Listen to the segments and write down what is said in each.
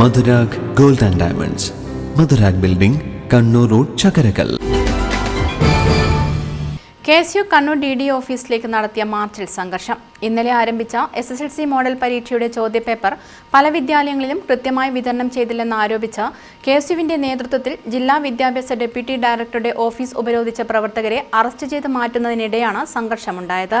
Madhurag gold and diamonds. Madhurag building Kannur road Chakkarakkal. K S U Kannur D D ഓഫീസിലേക്ക് നടത്തിയ മാർച്ചിൽ സംഘർഷം. ഇന്നലെ ആരംഭിച്ച S S L C model പരീക്ഷയുടെ ചോദ്യപേപ്പർ പല വിദ്യാലയങ്ങളിലും കൃത്യമായി വിതരണം ചെയ്തില്ലെന്ന് ആരോപിച്ച കെ എസ് യുവിന്റെ നേതൃത്വത്തിൽ ജില്ലാ വിദ്യാഭ്യാസ ഡെപ്യൂട്ടി ഡയറക്ടറുടെ ഓഫീസ് ഉപരോധിച്ച പ്രവർത്തകരെ അറസ്റ്റ് ചെയ്ത് മാറ്റുന്നതിനിടെയാണ് സംഘർഷമുണ്ടായത്.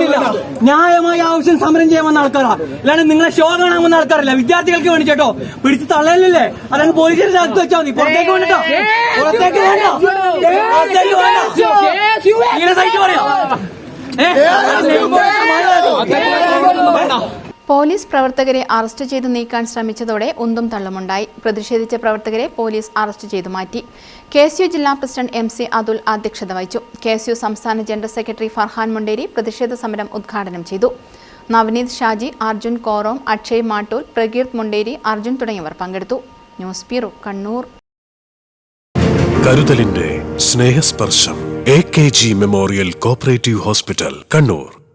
വേണ്ടിയില്ല ന്യായമായ ആവശ്യം സമരം ചെയ്യാൻ വന്ന ആൾക്കാരാ. അല്ലാണ്ട് നിങ്ങളെ ഷോ കാണാൻ വന്ന ആൾക്കാരല്ല. വിദ്യാർത്ഥികൾക്ക് വേണ്ടി കേട്ടോ പിടിച്ച് തള്ളലല്ലേ? അതാണ് പോലീസിന്റെ അകത്ത് വെച്ചാൽ മതി. പുറത്തേക്ക് വേണ്ടിട്ടോ പുറത്തേക്ക് വേണ്ട. പുറത്തേക്ക് വേണ്ട. ഇങ്ങനെ സൈറ്റ് പറയാം. പോലീസ് പ്രവർത്തകരെ അറസ്റ്റ് ചെയ്ത് നീക്കാൻ ശ്രമിച്ചതോടെ ഒന്നും തള്ളുമുണ്ടായി. പ്രതിഷേധിച്ച പ്രവർത്തകരെ പോലീസ് അറസ്റ്റ് ചെയ്തു മാറ്റി. കെ എസ് യു ജില്ലാ പ്രസിഡന്റ് എം സി അതുൽ അധ്യക്ഷത വഹിച്ചു. കെ എസ് യു സംസ്ഥാന ജനറൽ സെക്രട്ടറി ഫർഹാൻ മുണ്ടേരി പ്രതിഷേധ സമരം ഉദ്ഘാടനം ചെയ്തു. നവനീത് ഷാജി അർജുൻ കോറോം അക്ഷയ് മാട്ടൂൽ പ്രകീർത്ത് മുണ്ടേരി അർജുൻ തുടങ്ങിയവർ പങ്കെടുത്തു. News bureau Kannur. കരുതലിന്റെ Snehasparsham. A K G memorial cooperative hospital Kannur.